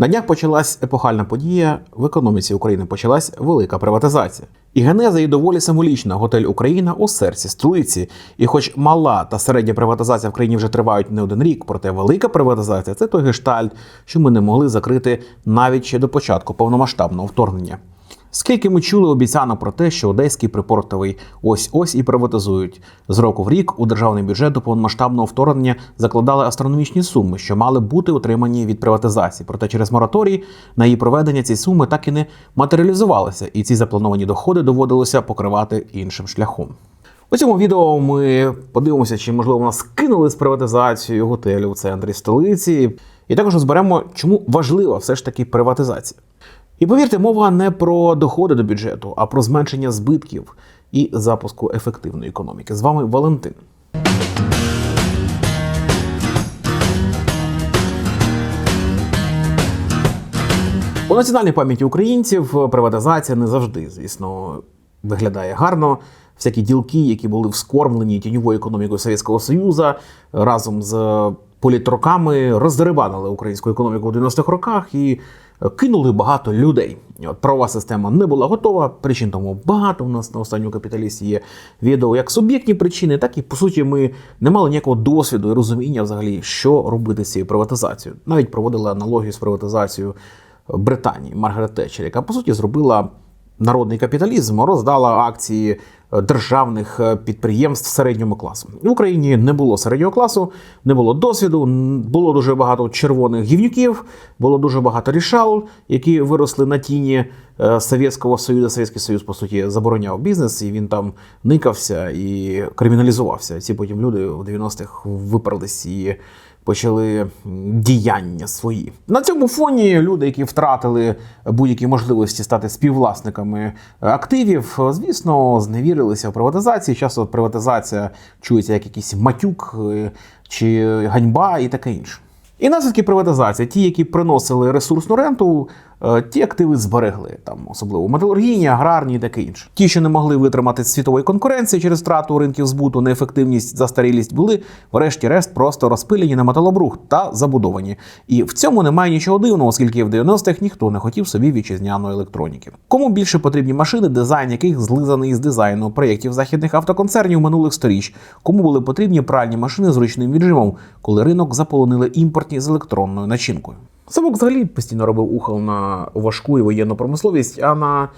На днях почалась епохальна подія в економіці України. Почалась велика приватизація. І генеза її доволі символічна. Готель Україна у серці столиці. І хоч мала та середня приватизація в країні вже тривають не один рік, проте велика приватизація це той гештальт, що ми не могли закрити навіть ще до початку повномасштабного вторгнення. Скільки ми чули обіцянок про те, що одеський припортовий ось ось і приватизують з року в рік у державний бюджет до повномасштабного вторгнення закладали астрономічні суми, що мали бути отримані від приватизації. Проте через мораторій на її проведення ці суми так і не матеріалізувалися, і ці заплановані доходи доводилося покривати іншим шляхом. У цьому відео ми подивимося, чи можливо нас кинули з приватизацією готелю в центрі столиці, і також розберемо, чому важлива все ж таки приватизація. І повірте, мова не про доходи до бюджету, а про зменшення збитків і запуску ефективної економіки. З вами Валентин. У національній пам'яті українців приватизація не завжди, звісно, виглядає гарно. Всякі ділки, які були вскормлені тіньовою економікою Совєтського Союзу, разом з політроками роздерибанили українську економіку в 90-х роках і кинули багато людей. От правова система не була готова. Причин тому багато. У нас на останньому капіталісті є відео як суб'єктні причини, так і по суті ми не мали ніякого досвіду і розуміння взагалі, що робити з цією приватизацією. Навіть проводили аналогію з приватизацією Британії Маргарет Тетчер, яка по суті зробила народний капіталізм, роздала акції державних е, підприємств середнього класу. В Україні не було середнього класу, не було досвіду, було дуже багато червоних гівнюків, було дуже багато рішал, які виросли на тіні е, Совєтського Союзу. Совєтський Союз, по суті, забороняв бізнес, і він там никався і криміналізувався. Ці потім люди в 90-х виперлись і почали діяння свої. На цьому фоні люди, які втратили будь-які можливості стати співвласниками активів, звісно, зневірилися в приватизації. Часто приватизація чується як якийсь матюк е, чи ганьба і таке інше. І наслідки приватизації, ті, які приносили ресурсну ренту, е, ті активи зберегли, там особливо металургійні, аграрні і таке інше. Ті, що не могли витримати світової конкуренції через втрату ринків збуту, неефективність, застарілість, були врешті-решт просто розпилені на металобрухт та забудовані. І в цьому немає нічого дивного, оскільки в 90-х ніхто не хотів собі вітчизняної електроніки. Кому більше потрібні машини, дизайн яких злизаний з дизайну проєктів західних автоконцернів минулих сторіч, кому були потрібні пральні машини з ручним віджимом, коли ринок заполонили імпортні з електронною начинкою. Савок взагалі постійно робив ухил на важку і воєнну промисловість, а на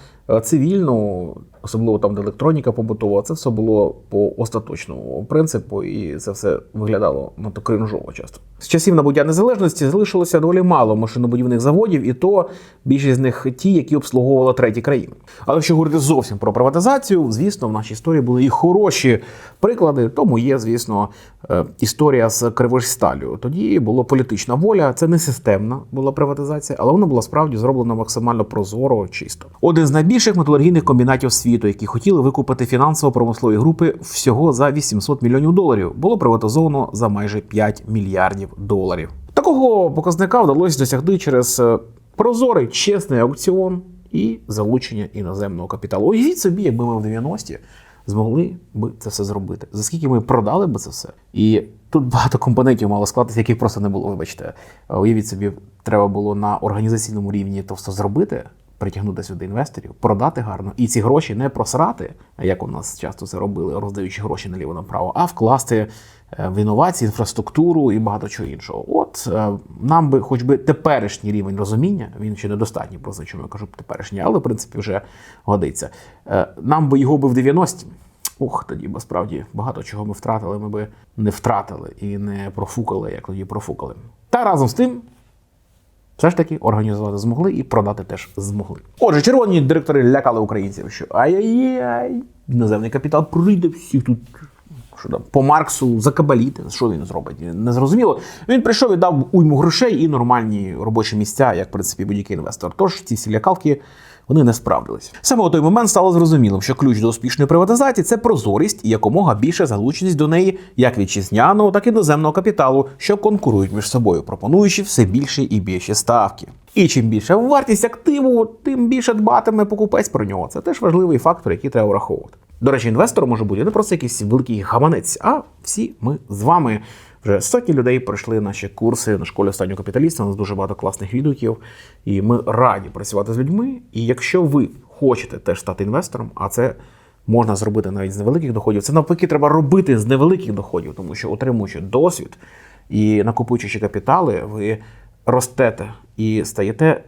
цивільну, особливо там, де електроніка побутова, це все було по остаточному принципу, і це все виглядало надто кринжово часто. З часів набуття незалежності залишилося доволі мало машинобудівних заводів, і то більшість з них ті, які обслуговували треті країни. Але якщо говорити зовсім про приватизацію, звісно, в нашій історії були і хороші приклади. Тому є, звісно, е, історія з Криворжсталю. Тоді була політична воля, це не системна була приватизація, але вона була справді зроблена максимально прозоро, чисто. Один з найбільших металургійних комбінатів світу, які хотіли викупити фінансово-промислові групи всього за 800 мільйонів доларів, було приватизовано за майже 5 мільярдів доларів. Такого показника вдалося досягти через е, прозорий чесний аукціон і залучення іноземного капіталу. Уявіть собі, якби ми в 90-ті змогли би це все зробити. За скільки ми продали би це все? І тут багато компонентів мало склатися, яких просто не було. Вибачте, уявіть собі, треба було на організаційному рівні то все зробити. Притягнути сюди інвесторів, продати гарно і ці гроші не просрати, як у нас часто це робили, роздаючи гроші наліво направо, а вкласти е, в інновації, інфраструктуру і багато чого іншого. От е, нам би, хоч би теперішній рівень розуміння, він ще недостатній, просто чому я кажу теперішній, але в принципі вже годиться. Е, Нам би його би в 90-ті. Ух, тоді бо справді багато чого ми втратили, ми би не втратили і не профукали, як тоді профукали. Та разом з тим. Все ж таки організувати змогли і продати теж змогли. Отже, червоні директори лякали українців, що ай-яй-яй, іноземний капітал прийде всіх тут. Що там, по Марксу закабаліти, що він зробить? Незрозуміло. Він прийшов і дав уйму грошей і нормальні робочі місця, як в принципі будь-який інвестор. Тож ці всі лякалки вони не справдились. Саме у той момент стало зрозумілим, що ключ до успішної приватизації це прозорість і якомога більше залученість до неї як вітчизняного, так і іноземного капіталу, що конкурують між собою, пропонуючи все більше і більше ставки. І чим більша вартість активу, тим більше дбатиме покупець про нього. Це теж важливий фактор, який треба враховувати. До речі, інвестором може бути не просто якийсь великий гаманець, а всі ми з вами Вже сотні людей пройшли наші курси на школі останнього капіталіста. У нас дуже багато класних відгуків, і ми раді працювати з людьми. І якщо ви хочете теж стати інвестором, а це можна зробити навіть з невеликих доходів, це навпаки треба робити з невеликих доходів, тому що отримуючи досвід і накопичуючи капітали, ви ростете і стаєте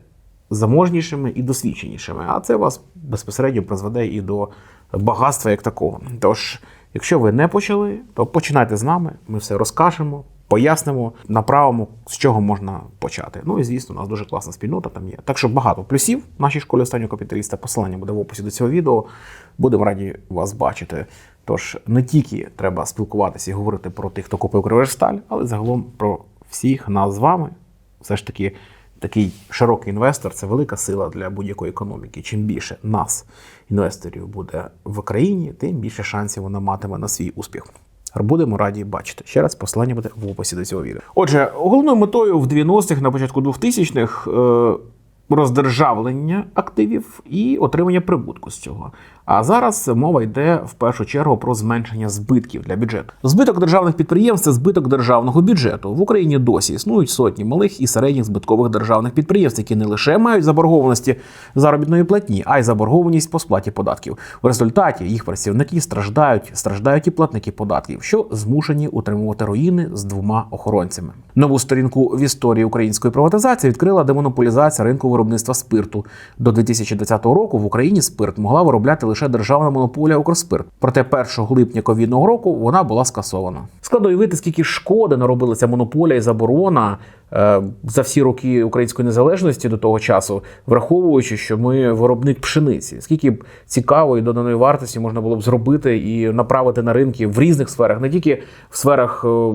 заможнішими і досвідченішими. А це вас безпосередньо призведе і до багатства як такого. Тож, якщо ви не почали, то починайте з нами. Ми все розкажемо, пояснимо, направимо, з чого можна почати. Ну і звісно, у нас дуже класна спільнота там є. Так що багато плюсів в нашій школі останнього капіталіста. Посилання буде в описі до цього відео. Будемо раді вас бачити. Тож не тільки треба спілкуватися і говорити про тих, хто купив Криверсталь, але загалом про всіх нас з вами. Все ж таки, такий широкий інвестор це велика сила для будь-якої економіки. Чим більше нас, інвесторів, буде в країні, тим більше шансів вона матиме на свій успіх. Будемо раді бачити. Ще раз посилання буде в описі до цього відео. Отже, головною метою в 90-х, на початку 2000-х е, роздержавлення активів і отримання прибутку з цього. А зараз мова йде в першу чергу про зменшення збитків для бюджету. Збиток державних підприємств це збиток державного бюджету. В Україні досі існують сотні малих і середніх збиткових державних підприємств, які не лише мають заборгованості заробітної платні, а й заборгованість по сплаті податків. В результаті їх працівники страждають, страждають і платники податків, що змушені утримувати руїни з двома охоронцями. Нову сторінку в історії української приватизації відкрила демонополізація ринку виробництва спирту. До 2020 року в Україні спирт могла виробляти лише державна монополія Укрспирт. Проте 1 липня ковідного року вона була скасована. Складно уявити, скільки шкоди наробила ця монополія і заборона е, за всі роки української незалежності до того часу, враховуючи, що ми виробник пшениці. Скільки б цікавої доданої вартості можна було б зробити і направити на ринки в різних сферах, не тільки в сферах. е,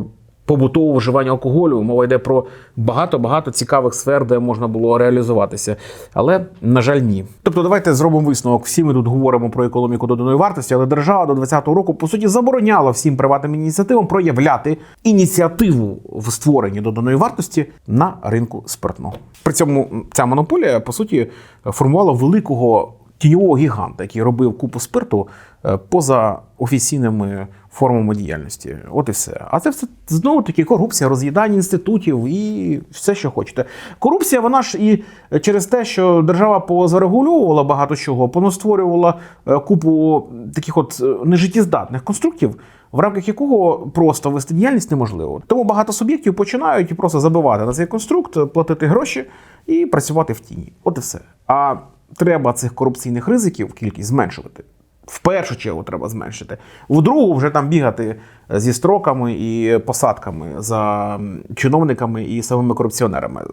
побутового вживання алкоголю. Мова йде про багато-багато цікавих сфер, де можна було реалізуватися. Але, на жаль, ні. Тобто, давайте зробимо висновок. Всі ми тут говоримо про економіку доданої вартості, але держава до 2020 року по суті забороняла всім приватним ініціативам проявляти ініціативу в створенні доданої вартості на ринку спиртного. При цьому ця монополія по суті формувала великого тіньового гіганта, який робив купу спирту е, поза офіційними формами діяльності. От і все. А це все знову таки корупція, роз'їдання інститутів і все, що хочете. Корупція, вона ж і через те, що держава позарегульовувала багато чого, понастворювала е, купу таких от е, нежиттєздатних конструктів. В рамках якого просто вести діяльність неможливо. Тому багато суб'єктів починають просто забивати на цей конструкт, платити гроші і працювати в тіні. От і все. А треба цих корупційних ризиків кількість зменшувати. В першу чергу треба зменшити. В другу вже там бігати зі строками і посадками за чиновниками і самими корупціонерами,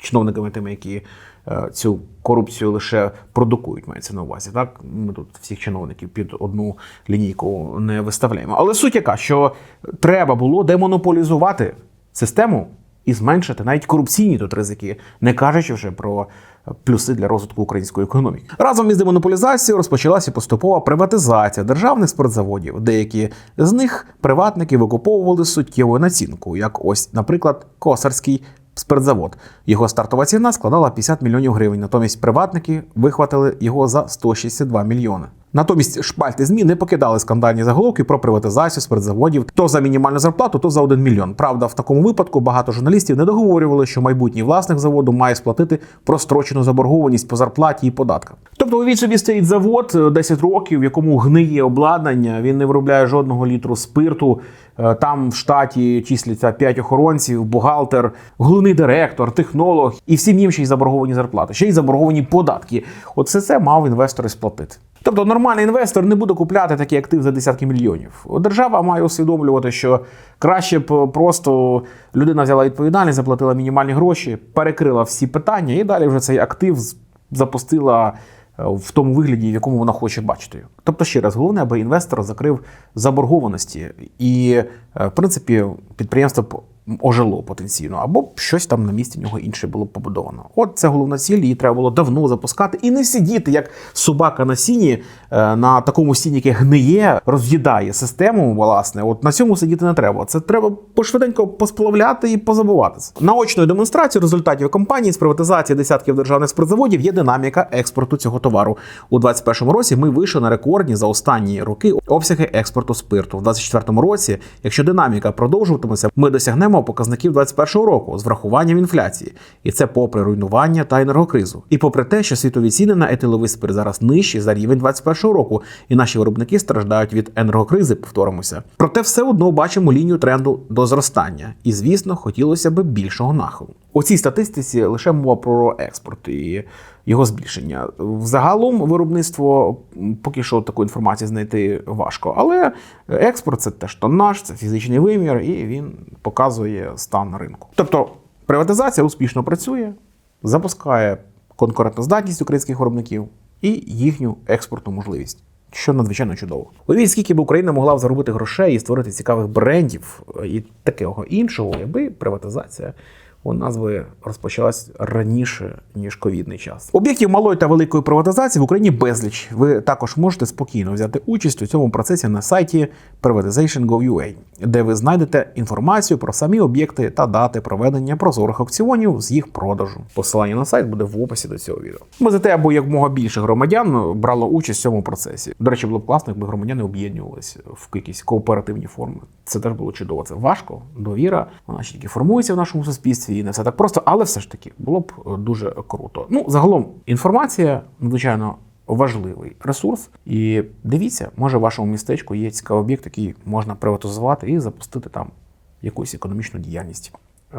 чиновниками тими, які е, цю корупцію лише продукують, мається на увазі. Так ми тут всіх чиновників під одну лінійку не виставляємо. Але суть яка, що треба було демонополізувати систему і зменшити навіть корупційні тут ризики, не кажучи вже про плюси для розвитку української економіки. Разом із демонополізацією розпочалася поступова приватизація державних спиртзаводів. Деякі з них приватники викуповували суттєвою націнку, як ось, наприклад, Косарський. Спиртзавод. Його стартова ціна складала 50 мільйонів гривень. Натомість приватники вихватили його за 162 мільйони. Натомість шпальти ЗМІ не покидали скандальні заголовки про приватизацію спиртзаводів то за мінімальну зарплату, то за 1 мільйон. Правда, в такому випадку багато журналістів не договорювали, що майбутній власник заводу має сплатити прострочену заборгованість по зарплаті і податкам. Тобто, уявіть собі стоїть завод е, 10 років, в якому гниє обладнання, він не виробляє жодного літру спирту. Е, Там в штаті числяться 5 охоронців, бухгалтер, головний директор, технолог, і всім їм ще й заборговані зарплати, ще й заборговані податки. Все це мав інвестори сплатити. Тобто нормальний інвестор не буде купляти такий актив за десятки мільйонів. Держава має усвідомлювати, що краще б просто людина взяла відповідальність, заплатила мінімальні гроші, перекрила всі питання, і далі вже цей актив запустила е, в тому вигляді, в якому вона хоче бачити. Тобто, ще раз, головне, аби інвестор закрив заборгованості, і е, в принципі підприємство ожило потенційно, або щось там на місці нього інше було побудовано. От це головна ціль, її треба було давно запускати і не сидіти як собака на сіні, е, на такому сіні, яке гниє, роз'їдає систему. Власне, от на цьому сидіти не треба. Це треба пошвиденько посплавляти і позабуватися. Наочною демонстрацією результатів кампанії з приватизації десятків державних спиртзаводів є динаміка експорту цього товару. У 2021 році ми вийшли на рекордні за останні роки обсяги експорту спирту. У 2024 році, якщо динаміка продовжуватиметься, ми досягнемо показників 2021 року з врахуванням інфляції, і це попри руйнування та енергокризу, і попри те, що світові ціни на етиловий спирт зараз нижчі за рівень 2021 року, і наші виробники страждають від енергокризи. Повторимося. Проте все одно бачимо лінію тренду до зростання, і звісно, хотілося б більшого нахилу. У цій статистиці лише мова про експорт і його збільшення. Взагалом виробництво поки що такої інформації знайти важко, але експорт це теж тоннаж, це фізичний вимір, і він показує стан ринку. Тобто приватизація успішно працює, запускає конкурентоздатність українських виробників і їхню експортну можливість. Що надзвичайно чудово. Уявіть, скільки б Україна могла б заробити грошей і створити цікавих брендів е, і такого іншого, якби приватизація у нас би розпочалась раніше ніж ковідний час. Об'єктів малої та великої приватизації в Україні безліч. Ви також можете спокійно взяти участь у цьому процесі на сайті privatization.gov.ua, де ви знайдете інформацію про самі об'єкти та дати проведення прозорих аукціонів з їх продажу. Посилання на сайт буде в описі до цього відео. Ми за те, аби якомога більше громадян брало участь в цьому процесі. До речі, було б класно, якби громадяни об'єднувалися в якісь кооперативні форми. Це теж було чудово. Це важко, довіра. Вона ще тільки формується в нашому суспільстві, і не все так просто, але все ж таки було б е, дуже круто. Ну, загалом, інформація надзвичайно важливий ресурс. І дивіться, може в вашому містечку є цікавий об'єкт, який можна приватизувати і запустити там якусь економічну діяльність. Е,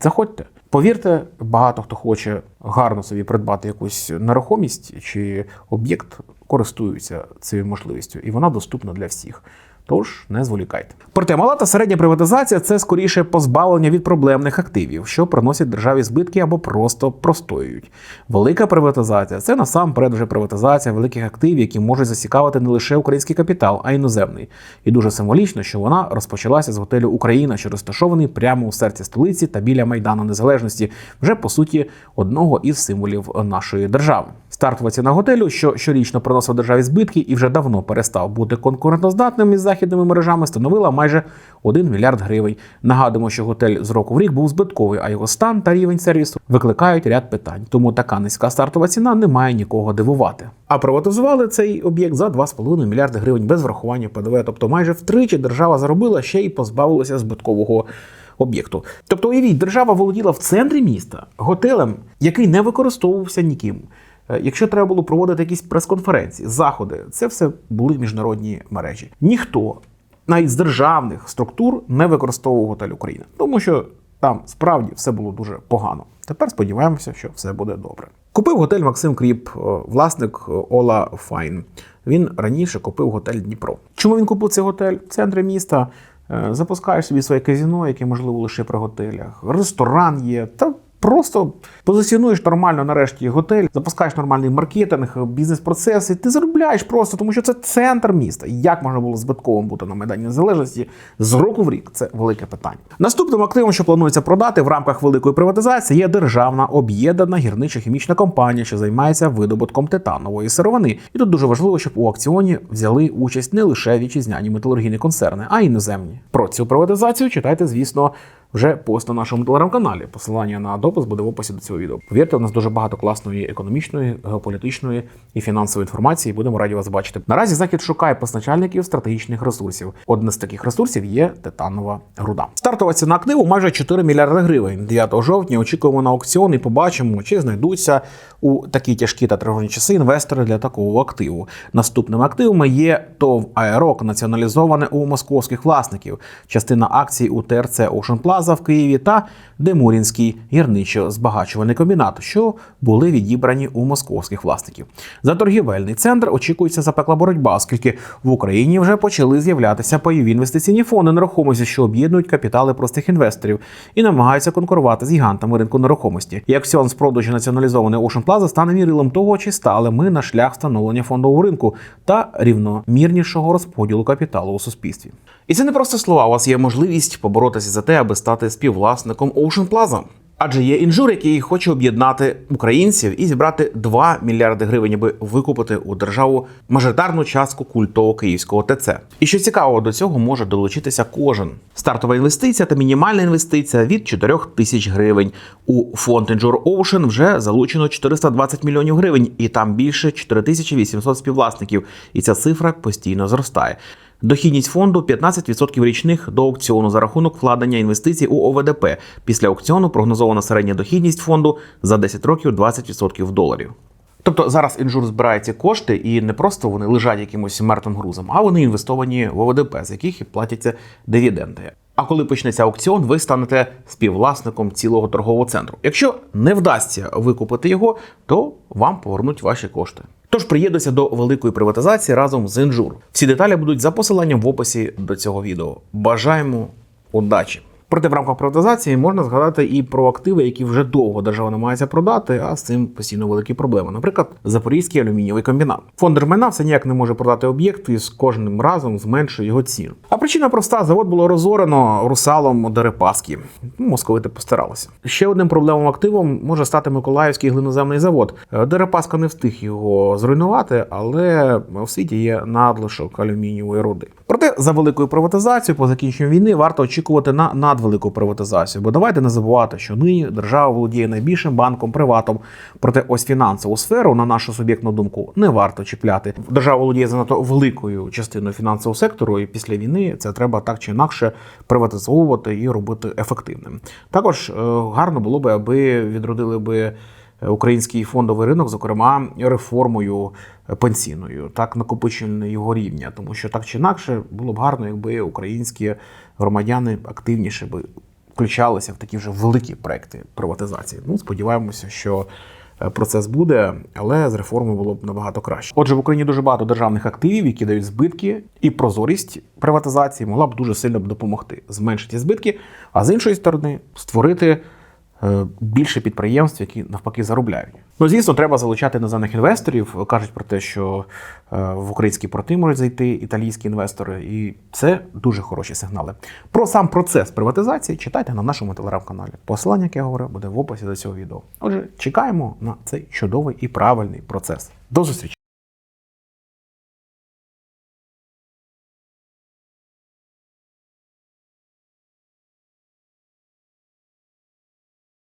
Заходьте, повірте, багато хто хоче гарно собі придбати якусь нерухомість чи об'єкт, користуються цією можливістю, і вона доступна для всіх. Тож не зволікайте. Проте мала та середня приватизація це скоріше позбавлення від проблемних активів, що приносять державі збитки або просто простоюють. Велика приватизація це насамперед вже приватизація великих активів, які можуть зацікавити не лише український капітал, а й іноземний. І дуже символічно, що вона розпочалася з готелю Україна, що розташований прямо у серці столиці та біля Майдану Незалежності, вже по суті одного із символів нашої держави. Стартова ціна готелю, що щорічно приносив державі збитки і вже давно перестав бути конкурентоздатним із західними мережами, становила майже 1 мільярд гривень. Нагадуємо, що готель з року в рік був збитковий, а його стан та рівень сервісу викликають ряд питань. Тому така низька стартова ціна не має нікого дивувати. А приватизували цей об'єкт за 2,5 мільярди гривень без врахування ПДВ. Тобто майже втричі держава заробила ще й позбавилася збиткового об'єкту. Тобто, уявіть, держава володіла в центрі міста готелем, який не використовувався ніким. Е, Якщо треба було проводити якісь прес-конференції, заходи, це все були міжнародні мережі. Ніхто навіть з державних структур не використовував готель Україна, тому що там справді все було дуже погано. Тепер сподіваємося, що все буде добре. Купив готель Максим Кріп, е, власник е, Ола Файн. Він раніше купив готель Дніпро. Чому він купив цей готель в центрі міста? Запускаєш собі своє казіно, яке можливо лише при готелях. Ресторан є. Та просто позиціонуєш нормально нарешті готель, запускаєш нормальний маркетинг, бізнес-процес, і ти заробляєш просто, тому що це центр міста. Як можна було збитковим бути на Майдані Незалежності з року в рік? Це велике питання. Наступним активом, що планується продати в рамках великої приватизації, є державна об'єднана гірничо-хімічна компанія, що займається видобутком титанової сировини. І тут дуже важливо, щоб у акціоні взяли участь не лише вітчизняні металургійні концерни, а й іноземні. Про цю приватизацію читайте, звісно. Вже пост на нашому телеграм-каналі. Посилання на допис буде в описі до цього відео. Повірте, у нас дуже багато класної економічної, геополітичної і фінансової інформації. Будемо раді вас бачити. Наразі захід шукає постачальників стратегічних ресурсів. Одне з таких ресурсів є титанова руда. Стартова ціна активу майже 4 мільярди гривень. 9 жовтня очікуємо на аукціон і побачимо, чи знайдуться у такі тяжкі та тривожні часи інвестори для такого активу. Наступними активами є ТОВ Аерок, націоналізоване у московських власників, частина акцій у ТРЦ Ocean Plaza в Києві та Демурінський гірничо-збагачувальний комбінат, що були відібрані у московських власників. За торгівельний центр очікується запекла боротьба, оскільки в Україні вже почали з'являтися пайові інвестиційні фонди нерухомості, що об'єднують капітали простих інвесторів і намагаються конкурувати з гігантами ринку нерухомості. І акціон з продажу націоналізованої Ocean Plaza стане мірилом того, чи стали ми на шлях встановлення фондового ринку та рівномірнішого розподілу капіталу у суспільстві. І це не просто слова. У вас є можливість поборотися за те, аби стати співвласником Ocean Plaza. Адже є інжур, який хоче об'єднати українців і зібрати 2 мільярди гривень, аби викупити у державу мажоритарну частку культового київського ТЦ. І що цікаво, до цього може долучитися кожен. Стартова інвестиція та мінімальна інвестиція від 4 тисяч гривень. У фонд Injure Ocean вже залучено 420 мільйонів гривень, і там більше 4800 співвласників. І ця цифра постійно зростає. Дохідність фонду 15% річних до аукціону за рахунок вкладення інвестицій у ОВДП. Після аукціону прогнозована середня дохідність фонду за 10 років 20% доларів. Тобто зараз інжур збирає ці кошти, і не просто вони лежать якимось мертвим грузом, а вони інвестовані в ОВДП, з яких і платяться дивіденди. А коли почнеться аукціон, ви станете співвласником цілого торгового центру. Якщо не вдасться викупити його, то вам повернуть ваші кошти. Тож приєднуйся до великої приватизації разом з інжур. Всі деталі будуть за посиланням в описі до цього відео. Бажаємо удачі! Проте в рамках приватизації можна згадати і про активи, які вже довго держава намагається продати, а з цим постійно великі проблеми. Наприклад, Запорізький алюмінієвий комбінат. Фонд держмайна все ніяк не може продати об'єкт і з кожним разом зменшує його ціну. Причина проста: завод було розорено русалом Дерипаски. Московити постаралися. Ще одним проблемним активом може стати Миколаївський глиноземний завод. Е, Дерипаска не встиг його зруйнувати, але в світі є надлишок алюмінієвої руди. Проте за великою приватизацією по закінченню війни варто очікувати на надвелику приватизацію. Бо давайте не забувати, що нині держава володіє найбільшим банком приватом. Проте ось фінансову сферу, на нашу суб'єктну думку, не варто чіпляти. Держава володіє занадто великою частиною фінансового сектору, і після війни це треба так чи інакше приватизовувати і робити ефективним. Також е, гарно було би, аби відродили би український фондовий ринок, зокрема реформою пенсійною, так накопичення його рівня, тому що так чи інакше було б гарно, якби українські громадяни активніше би включалися в такі вже великі проекти приватизації. Ну, сподіваємося, що процес буде, але з реформою було б набагато краще. Отже, в Україні дуже багато державних активів, які дають збитки, і прозорість приватизації могла б дуже сильно б допомогти зменшити збитки, а з іншої сторони створити е, більше підприємств, які навпаки заробляють. Ну, звісно, треба залучати іноземних інвесторів. Кажуть про те, що е, в українські порти можуть зайти італійські інвестори, і це дуже хороші сигнали. Про сам процес приватизації читайте на нашому телеграм-каналі. Посилання, як я говорив, буде в описі до цього відео. Отже, чекаємо на цей чудовий і правильний процес. До зустрічі!